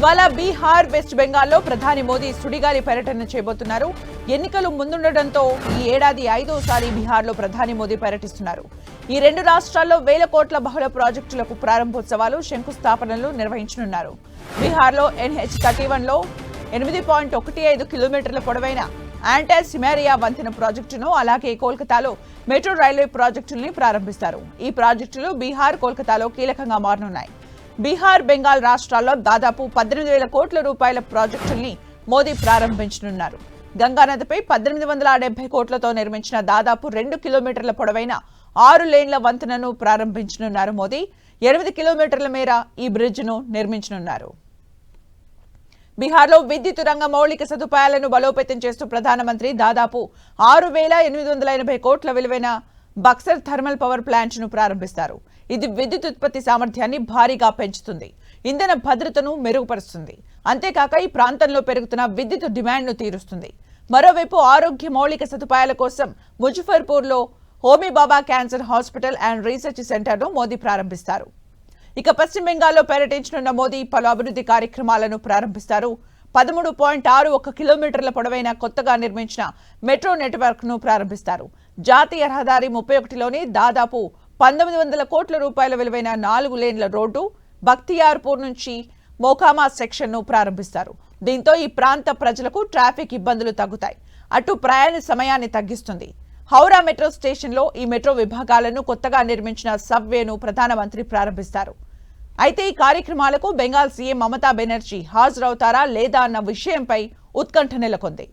ఇవాళ బీహార్ వెస్ట్ బెంగాల్లో ప్రధాని మోదీ సుడిగాలి పర్యటన చేయబోతున్నారు. ఎన్నికలు ముందుండటంతో ఈ ఏడాది ఐదోసారి బీహార్లో ప్రధాని మోదీ పర్యటిస్తున్నారు. ఈ రెండు రాష్ట్రాల్లో వేల కోట్ల బహుళ ప్రాజెక్టులకు ప్రారంభోత్సవాలు శంకుస్థాపనలు నిర్వహించనున్నారు. బీహార్లో ఎన్హెచ్ థర్టీ వన్లో ఎనిమిది పాయింట్ ఒకటి ఐదు కిలోమీటర్ల పొడవైన యాంటార్ సిమేరియా వంతెన ప్రాజెక్టును అలాగే కోల్కతాలో మెట్రో రైల్వే ప్రాజెక్టుల్ని ప్రారంభిస్తారు. ఈ ప్రాజెక్టులు బీహార్ కోల్కతాలో కీలకంగా మారనున్నాయి. బీహార్ బెంగాల్ రాష్ట్రాల్లో దాదాపు పద్దెనిమిది వేల కోట్ల రూపాయల ప్రాజెక్టుల్ని మోదీ ప్రారంభించనున్నారు. గంగానదిపై పద్దెనిమిది వందల డెబ్బై కోట్లతో నిర్మించిన దాదాపు రెండు కిలోమీటర్ల పొడవైన ఆరు లేన్ల వంతెనను ప్రారంభించనున్నారు మోదీ. ఎనిమిది కిలోమీటర్ల మేర ఈ బ్రిడ్జ్ను నిర్మించనున్నారు. బీహార్లో విద్యుత్ రంగ మౌలిక సదుపాయాలను బలోపేతం చేస్తూ ప్రధానమంత్రి దాదాపు ఆరు వేల ఎనిమిది వందల ఎనభై కోట్ల విలువైన బక్సర్ థర్మల్ పవర్ ప్లాంట్ను ప్రారంభిస్తారు. ఇది విద్యుత్ ఉత్పత్తి సామర్థ్యాన్ని భారీగా పెంచుతుంది. ఇంధన భద్రతను మెరుగుపరుస్తుంది. అంతేకాక ఈ ప్రాంతంలో పెరుగుతున్న విద్యుత్ డిమాండ్ను తీరుస్తుంది. మరోవైపు ఆరోగ్య మౌలిక సదుపాయాల కోసం ముజఫర్పూర్లో Homi Bhabha cancer hospital and research సెంటర్ను మోదీ ప్రారంభిస్తారు. ఇక పశ్చిమ బెంగాల్లో పర్యటించనున్న మోదీ పలు అభివృద్ధి కార్యక్రమాలను ప్రారంభిస్తారు. పదమూడు పాయింట్ ఆరు ఒక కిలోమీటర్ల పొడవైన కొత్తగా నిర్మించిన మెట్రో నెట్వర్క్ను ప్రారంభిస్తారు. జాతీయ రహదారి ముప్పై ఒకటిలోని దాదాపు పంతొమ్మిది వందల కోట్ల రూపాయల విలువైన నాలుగు లేన్ల రోడ్డు బక్తియార్పూర్ నుంచి మోకామా సెక్షన్ను ప్రారంభిస్తారు. దీంతో ఈ ప్రాంత ప్రజలకు ట్రాఫిక్ ఇబ్బందులు తగ్గుతాయి. అటు ప్రయాణ సమయాన్ని తగ్గిస్తుంది. హౌరా మెట్రో స్టేషన్లో ఈ మెట్రో విభాగాలను కొత్తగా నిర్మించిన సబ్వేను ప్రధానమంత్రి ప్రారంభిస్తారు. అయితే ఈ కార్యక్రమాలకు బెంగాల్ సీఎం మమతా బెనర్జీ హాజరవుతారా లేదా అన్న విషయంపై ఉత్కంఠ నెలకొంది.